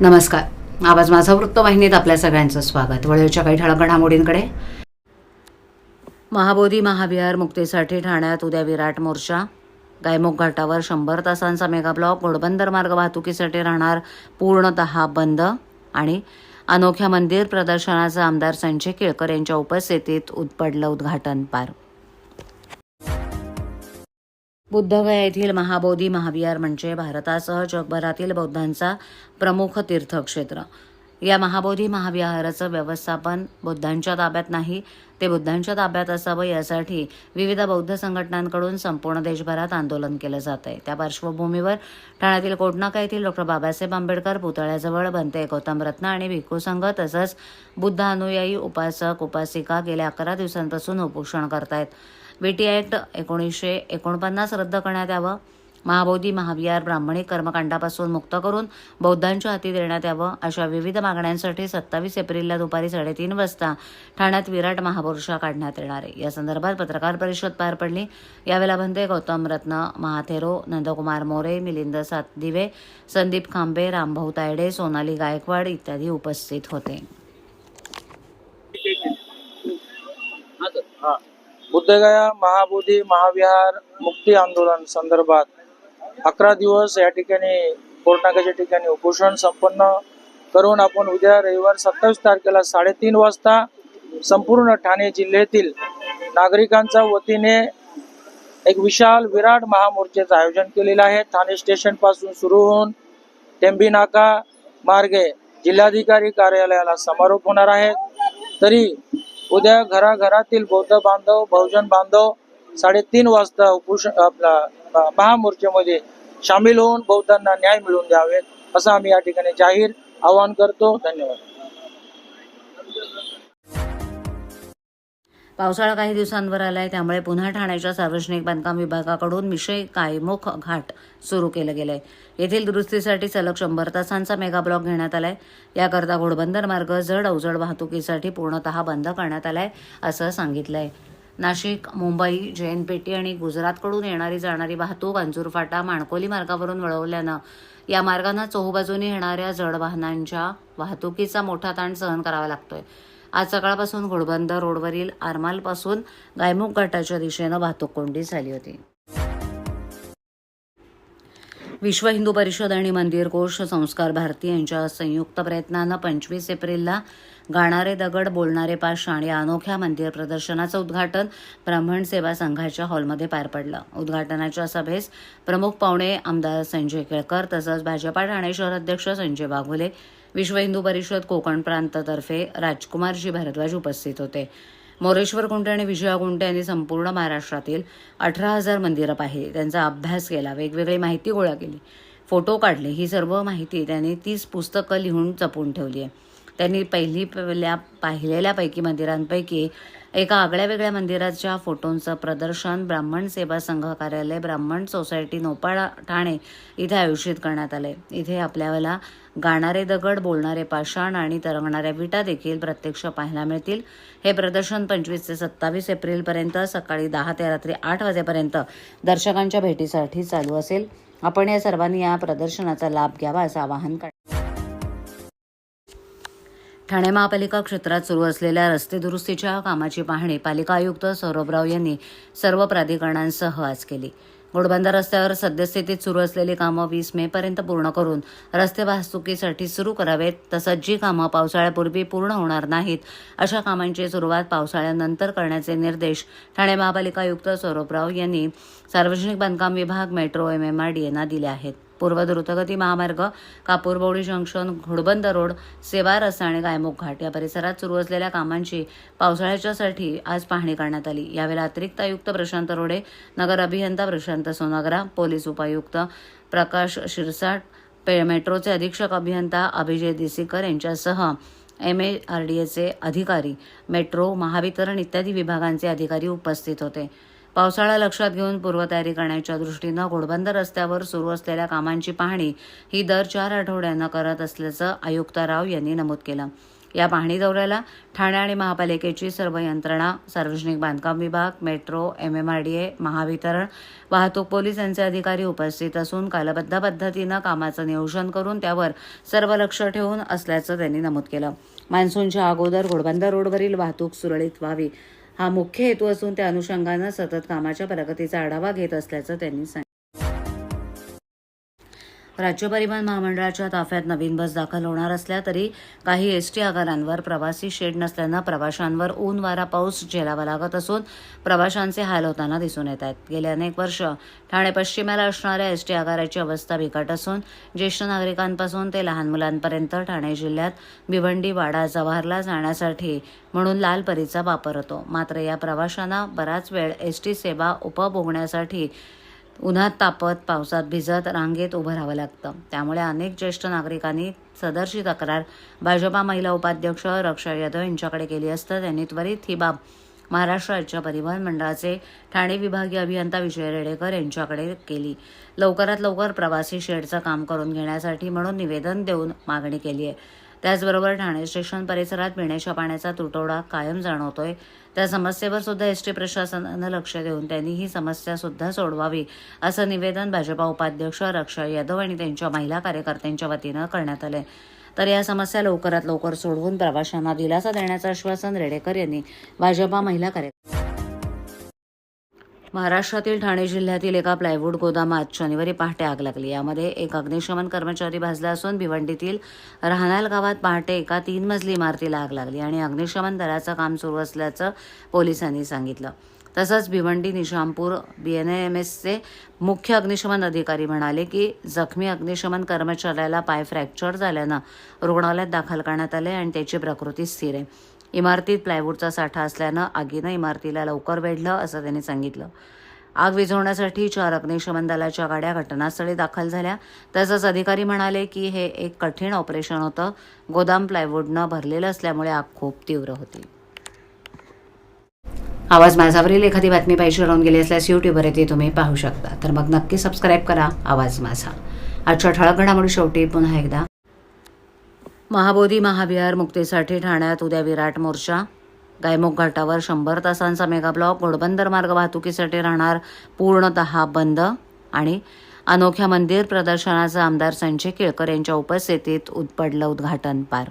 नमस्कार. आवाज माझा वृत्तवाहिनीत आपल्या सगळ्यांचं स्वागत. वळेच्या काही ठळक घडामोडींकडे. महाबोधी महाविहार मुक्तीसाठी ठाण्यात उद्या विराट मोर्चा. गायमुख घाटावर शंभर तासांचा मेगा ब्लॉक घोडबंदर मार्ग वाहतुकीसाठी राहणार पूर्णतः बंद. आणि अनोख्या मंदिर प्रदर्शनाचं आमदार संजय केळकर यांच्या उपस्थितीत उत्पडलं उद्घाटन पार बुद्धगया येथील महाबोधी महाविहार म्हणजे भारतासह जगभरातील बौद्धांचा प्रमुख तीर्थक्षेत्र. या महाबोधी महाविहाराचं व्यवस्थापन बुद्धांच्या ताब्यात नाही ते बुद्धांच्या ताब्यात असावं यासाठी विविध बौद्ध संघटनांकडून संपूर्ण देशभरात आंदोलन केलं जात आहे त्या पार्श्वभूमीवर ठाण्यातील कोटनाका येथील डॉक्टर बाबासाहेब आंबेडकर पुतळ्याजवळ बनते गौतम रत्न आणि भिक्खू संघ तसंच बुद्ध अनुयायी उपासक उपासिका गेल्या अकरा दिवसांपासून उपोषण करतायत. बीटी ॲक्ट एकोणीसशे एकोणपन्नास रद्द करण्यात यावं. महाबोधी महाविहार ब्राह्मणिक कर्मकांडापासून मुक्त करून बौद्धांच्या हाती देण्यात यावं अशा विविध मागण्यांसाठी सत्तावीस एप्रिलला दुपारी साडेतीन वाजता ठाण्यात विराट महापुरुषा काढण्यात येणार आहे. या संदर्भात पत्रकार परिषद पार पडली. यावेळेला भंते गौतम रत्न महाथेरो नंदकुमार मोरे मिलिंद सातदिवे संदीप खांबे रामभाऊ तायडे सोनाली गायकवाड इत्यादी उपस्थित होते हा. बुद्धगया महाबोधी महाविहार मुक्ती आंदोलन संदर्भात अकरा दिवस या ठिकाणी कोर्टाच्या ठिकाणी उपोषण संपन्न करून आपण उद्या रविवार सत्तावीस तारखेला साडेतीन वाजता संपूर्ण ठाणे जिल्ह्यातील नागरिकांच्या वतीने एक विशाल विराट महामोर्चाचं आयोजन केलेलं आहे. ठाणे स्टेशनपासून सुरू होऊन टेंबी नाका मार्गे जिल्हाधिकारी कार्यालयाला समारोप होणार आहे. तरी उद्या घराघरातील बौद्ध बांधव बहुजन बांधव साडेतीन वाजता उपोषण आपला महामोर्चेमध्ये महामोर्चामध्ये सामील होऊन बौद्धांना न्याय मिळवून द्यावेत असं आम्ही या ठिकाणी जाहीर आवाहन करतो. धन्यवाद. पावसाळा काही दिवसांवर आलाय त्यामुळे पुन्हा ठाण्याच्या सार्वजनिक बांधकाम विभागाकडून मिशय कायमुख घाट सुरू केलं गेलंय. येथील दुरुस्तीसाठी सलग शंभर तासांचा मेगा ब्लॉक घेण्यात आलाय. याकरता घोडबंदर मार्ग जड अवजड वाहतुकीसाठी पूर्णतः बंद करण्यात आलाय असं सांगितलंय. नाशिक मुंबई जैनपेटी आणि गुजरातकडून येणारी जाणारी वाहतूक अंजूर फाटा माणकोली मार्गावरून वळवल्यानं या मार्गानं चोहबाजूने येणाऱ्या जड वाहनांच्या वाहतुकीचा मोठा ताण सहन करावा लागतोय. आज सकाळपासून घोडबंदर रोडवरील आरमालपासून गायमुख घाटाच्या दिशेनं वाहतूक कोंडी झाली होती. विश्व हिंदू परिषद आणि मंदिर कोश संस्कार भारती यांच्या संयुक्त प्रयत्नानं पंचवीस एप्रिलला गाणारे दगड बोलणारे पाषाण या अनोख्या मंदिर प्रदर्शनाचं उद्घाटन ब्राह्मण सेवा संघाच्या हॉलमध्ये पार पडलं. उद्घाटनाच्या सभेस प्रमुख पाहुणे आमदार संजय केळकर तसंच भाजपा ठाणे शहर अध्यक्ष संजय वाघोले विश्व हिंदू परिषद कोकण प्रांततर्फे राजकुमारजी भारद्वाज उपस्थित होते. मोरेश्वर कुंटे आणि विजया कुंटे यांनी संपूर्ण महाराष्ट्रातील अठरा हजार मंदिरं पाहिली. त्यांचा अभ्यास केला वेगवेगळी माहिती गोळा केली. फोटो काढले ही सर्व माहिती त्यांनी तीस पुस्तकं लिहून जपून ठेवली आहे. त्यांनी पहिली पहिल्या पाहिलेल्यापैकी मंदिरांपैकी एका आगळ्या वेगळ्या मंदिराच्या फोटोंचं प्रदर्शन ब्राह्मण सेवा संघ कार्यालय ब्राह्मण सोसायटी नोपाळा ठाणे इथे आयोजित करण्यात आले इथे आपल्याला गाणारे दगड बोलणारे पाषाण आणि तरंगणाऱ्या विटा देखील प्रत्यक्ष पाहायला मिळतील. हे प्रदर्शन पंचवीस ते सत्तावीस एप्रिलपर्यंत सकाळी दहा ते रात्री आठ वाजेपर्यंत दर्शकांच्या भेटीसाठी चालू असेल. आपण या सर्वांनी या प्रदर्शनाचा लाभ घ्यावा असं आवाहन कर ठाणे महापालिका क्षेत्रात सुरू असलेल्या रस्ते दुरुस्तीच्या कामाची पाहणी पालिका आयुक्त सौरभराव यांनी सर्व प्राधिकरणांसह आज केली. घोडबंदर रस्त्यावर सद्यस्थितीत सुरू असलेली कामं वीस मे पर्यंत पूर्ण करून रस्ते वाहतुकीसाठी सुरू करावेत तसंच जी कामं पावसाळ्यापूर्वी पूर्ण होणार नाहीत अशा कामांची सुरुवात पावसाळ्यानंतर करण्याचे निर्देश ठाणे महापालिका आयुक्त सौरभराव यांनी सार्वजनिक बांधकाम विभाग metro M M R D यांना दिले आहेत. पूर्व द्रुतगती महामार्ग कापूरबोडी जंक्शन घोडबंदर रोड सेवा रस्ता आणि गायमुख घाट या परिसरात सुरू असलेल्या कामांची पावसाळ्याच्यासाठी आज पाहणी करण्यात आली. यावेळी अतिरिक्त आयुक्त प्रशांत रोडे नगर अभियंता प्रशांत सोनागरा पोलीस उपायुक्त प्रकाश शिरसाट पे मेट्रोचे अधीक्षक अभियंता अभिजय देसीकर यांच्यासह एम ए आर डी एचे अधिकारी मेट्रो महावितरण इत्यादी विभागांचे अधिकारी उपस्थित होते. पावसाळा लक्षात घेऊन पूर्वतयारी करण्याच्या दृष्टीनं घोडबंदर रस्त्यावर सुरू असलेल्या कामांची पाहणी ही दर चार आठवड्यांना करत असल्याचं आयुक्त राव यांनी नमूद केलं. या पाहणी दौऱ्याला ठाणे आणि महापालिकेची सर्व यंत्रणा सार्वजनिक बांधकाम विभाग metro M M R D A Mahavitaran वाहतूक पोलीस यांचे अधिकारी उपस्थित असून कालबद्ध पद्धतीनं कामाचं नियोजन करून त्यावर सर्व लक्ष ठेवून असल्याचं त्यांनी नमूद केलं. मान्सूनच्या अगोदर घोडबंदर रोडवरील वाहतूक सुरळीत व्हावी. हा मुख्य हेतू असून त्या अनुषंगानं सतत कामाच्या प्रगतीचा आढावा घेत असल्याचं त्यांनी सांगितलं. राज्य परिवहन महामंडळाच्या ताफ्यात नवीन बस दाखल होणार असल्या तरी काही एस टी आगारांवर प्रवासी शेड नसल्यानं प्रवाशांवर ऊन वारा पाऊस झेलावा लागत असून प्रवाशांचे हाल होताना दिसून येत आहेत. गेले अनेक वर्ष ठाणे पश्चिमेला असणाऱ्या एस टी आगाराची अवस्था बिकट असून ज्येष्ठ नागरिकांपासून ते लहान मुलांपर्यंत ठाणे जिल्ह्यात भिवंडी वाडा जव्हारला जाण्यासाठी म्हणून लाल परीचा वापर होतो. मात्र या प्रवाशांना बराच वेळ एस टी सेवा उपभोगण्यासाठी उन्हात तापत पावसात भिजत रांगेत उभं राहावं लागतं. त्यामुळे अनेक ज्येष्ठ नागरिकांनी सदरची तक्रार भाजपा महिला उपाध्यक्ष रक्षा यादव यांच्याकडे केली असता त्यांनी त्वरित ही बाब महाराष्ट्र राज्य परिवहन मंडळाचे ठाणे विभागीय अभियंता विजय रेडेकर यांच्याकडे केली. लवकरात लवकर प्रवासी शेडचं काम करून घेण्यासाठी म्हणून निवेदन देऊन मागणी केली आहे. त्याचबरोबर ठाणे स्टेशन परिसरात पिण्याच्या पाण्याचा तुटवडा कायम जाणवतोय. त्या समस्येवर सुद्धा एस टी प्रशासनानं लक्ष देऊन त्यांनी ही समस्या सुद्धा सोडवावी असं निवेदन भाजपा उपाध्यक्ष रक्षा यादव आणि त्यांच्या महिला कार्यकर्त्यांच्या वतीनं करण्यात आले तर या समस्या लवकरात लवकर सोडवून प्रवाशांना दिलासा देण्याचं आश्वासन रेडेकर यांनी भाजपा महिला कार्यकर्ते महाराष्ट्रातील ठाणे जिल्ह्यातील एका प्लायवूड गोदामात शनिवारी पहाटे आग लागली. यामध्ये एक अग्निशमन कर्मचारी भाजला असून भिवंडीतील राहनाल गावात पहाटे एका तीन मजली इमारतीला आग लागली आणि अग्निशमन दलाचं काम सुरू असल्याचं पोलिसांनी सांगितलं. तसंच Bhiwandi Nizampur B N M एसचे मुख्य अग्निशमन अधिकारी म्हणाले की जखमी अग्निशमन कर्मचाऱ्याला पाय फ्रॅक्चर झाल्यानं रुग्णालयात दाखल करण्यात आले आणि त्याची प्रकृती स्थिर आहे. इमारतीत प्लायवूडचा साठा असल्यानं आगीनं इमारतीला लवकर वेढलं असं त्यांनी सांगितलं. आग विझवण्यासाठी चार अग्निशमन दलाच्या गाड्या घटनास्थळी दाखल झाल्या. तसंच अधिकारी म्हणाले की हे एक कठीण ऑपरेशन होतं. गोदाम प्लायवूडनं भरलेलं असल्यामुळे आग खूप तीव्र होती. आवाज माझावरील एखादी बातमी पाहिजे राहून गेली असल्यास यूट्यूबवर ती तुम्ही पाहू शकता. तर मग नक्की सबस्क्राईब करा. आवाज माझा. आजच्या ठळक घडामोडी शेवटी पुन्हा एकदा. महाबोधी महाविहार मुक्तीसाठी ठाण्यात उद्या विराट मोर्चा. गायमुख घाटावर शंभर तासांचा मेगा ब्लॉक. घोडबंदर मार्ग वाहतुकीसाठी राहणार पूर्णतः बंद. आणि अनोख्या मंदिर प्रदर्शनाचं आमदार संजय केळकर यांच्या उपस्थितीत उद- पडलं उद्घाटन पार